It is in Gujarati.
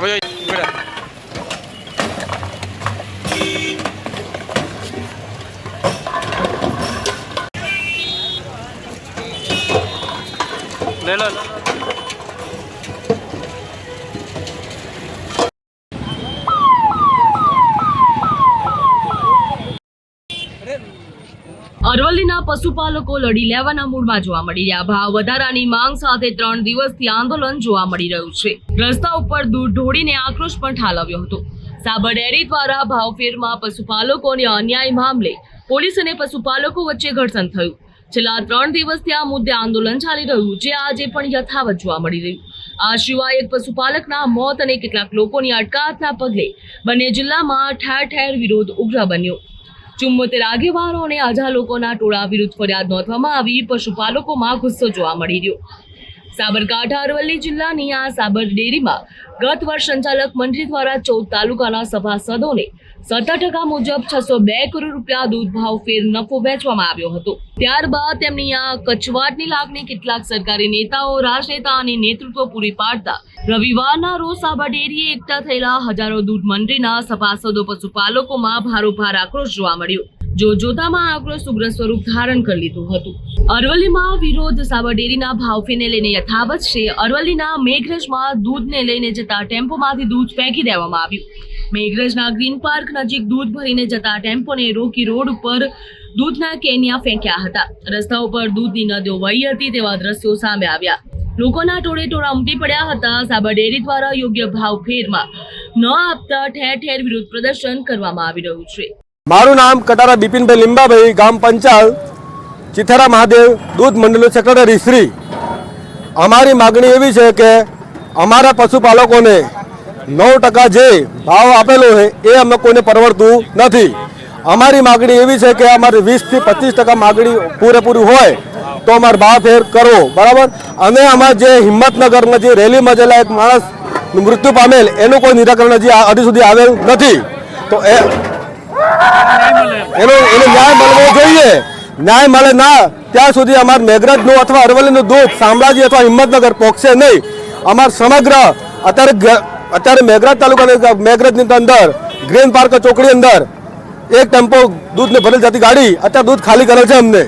voy ahí, espera. Lelo. અરવલ્લીના પશુપાલકો લડી લેવાના મૂડમાં જોવા મળી રહ્યા. ભાવ વધારાની માંગ સાથે ત્રણ દિવસથી આંદોલન જોવા મળી રહ્યું છે. રસ્તા ઉપર દૂધ ઢોળીને આક્રોશ પણ ઠાલવ્યો હતો. સાબર ડેરી દ્વારા ભાવફેરમાં પશુપાલકોને અન્યાય મામલે પોલીસ અને પશુપાલકો વચ્ચે ઘર્ષણ થયું. છેલ્લા ત્રણ દિવસથી આ મુદ્દે આંદોલન ચાલી રહ્યું જે આજે પણ યથાવત જોવા મળી રહ્યું. આ સિવાય એક પશુપાલકના મોત અને કેટલાક લોકોની અટકાયતના પગલે બંને જિલ્લામાં ઠેર ઠેર વિરોધ ઉગ્ર બન્યો. ચુમ્મોતેર આગેવાનો અને આજા લોકોના ટોળા વિરુદ્ધ ફરિયાદ નોંધવામાં આવી. પશુપાલકોમાં ગુસ્સો જોવા મળી રહ્યો. સાબરકાંઠા, અરવલ્લી જિલ્લાની આ સાબર ડેરીમાં ગત વર્ષ સંચાલક મંડળી દ્વારા ચૌદ તાલુકાના સભાસદોને સત્તર ટકા મુજબ છસો બે કરોડ રૂપિયા દૂધ ભાવ ફેર નફો વેચવામાં આવ્યો હતો. ત્યારબાદ તેમની આ કચવાટની લાગણી કેટલાક સરકારી નેતાઓ, રાજનેતા અને નેતૃત્વ પૂરી પાડતા રવિવારના રોજ સાબર ડેરીએ એકઠા થયેલા હજારો દૂધ મંડળીના સભાસદો, પશુપાલકોમાં ભારોભાર આક્રોશ જોવા મળ્યો. જો જોતામાં આક્રોશ ઉગ્ર સ્વરૂપ ધારણ કરી લીધું હતું. અરવલ્લીમાં વિરોધ સાબર ડેરીના ભાવફીને લઈને યથાવત છે. અરવલ્લીના મેઘરજમાં દૂધને લઈને જતા ટેમ્પોમાંથી દૂધ ફેંકી દેવામાં આવ્યું. મેઘરજના ગ્રીન પાર્ક નજીક દૂધ ભરીને જતા ટેમ્પોને રોકી રોડ ઉપર દૂધના કેનિયા ફેંક્યા હતા. રસ્તા ઉપર દૂધની નદીઓ વહી હતી તેવા દ્રશ્યો સામે આવ્યા. લોકોના ટોળે ટોળા ઉમટી પડ્યા હતા સાબર ડેરી દ્વારા યોગ્ય ભાવ ફેરમાં. ન આપતા ઠેર ઠેર વિરોધ પ્રદર્શન કરવામાં આવી રહ્યું છે. મારું નામ કટારા બિપિનભાઈ લીંબાભાઈ, ગામ પંચાલ, ચિથારા મહાદેવ, દૂધ મંડળ સેક્રેટરી શ્રી. અમારી માગણી એવી છે કે અમારા પશુપાલકોને નવ ટકા જે ભાવ આપેલો છે એ અમે કોઈને પરવડતું નથી. અમારી માગણી એવી છે કે અમારી વીસથી પચીસ ટકા માગણી પૂરેપૂરી હોય તો અમારે ભાવ કરવો કરો બરાબર? અને અમારે જે હિંમતનગરમાં જે રેલીમાં જેલા એક માણસ મૃત્યુ પામેલ, એનું કોઈ નિરાકરણ હજી હજી સુધી આવેલ નથી. તો એ એનો એનો ન્યાય મળવો જોઈએ. ન્યાય મળે ના, ત્યાં સુધી અમાર મેઘરજનું અથવા અરવલ્લીનું દૂધ, શામળાજી અથવા હિંમતનગર પહોંચશે નહીં. અમાર સમગ્ર, અત્યારે અત્યારે મેઘરજ તાલુકાની મેઘરજની અંદર, ગ્રીન પાર્ક ચોકડી અંદર, એક ટેમ્પો દૂધને ભરેલ જતી ગાડી, અત્યારે દૂધ ખાલી કરે છે અમને.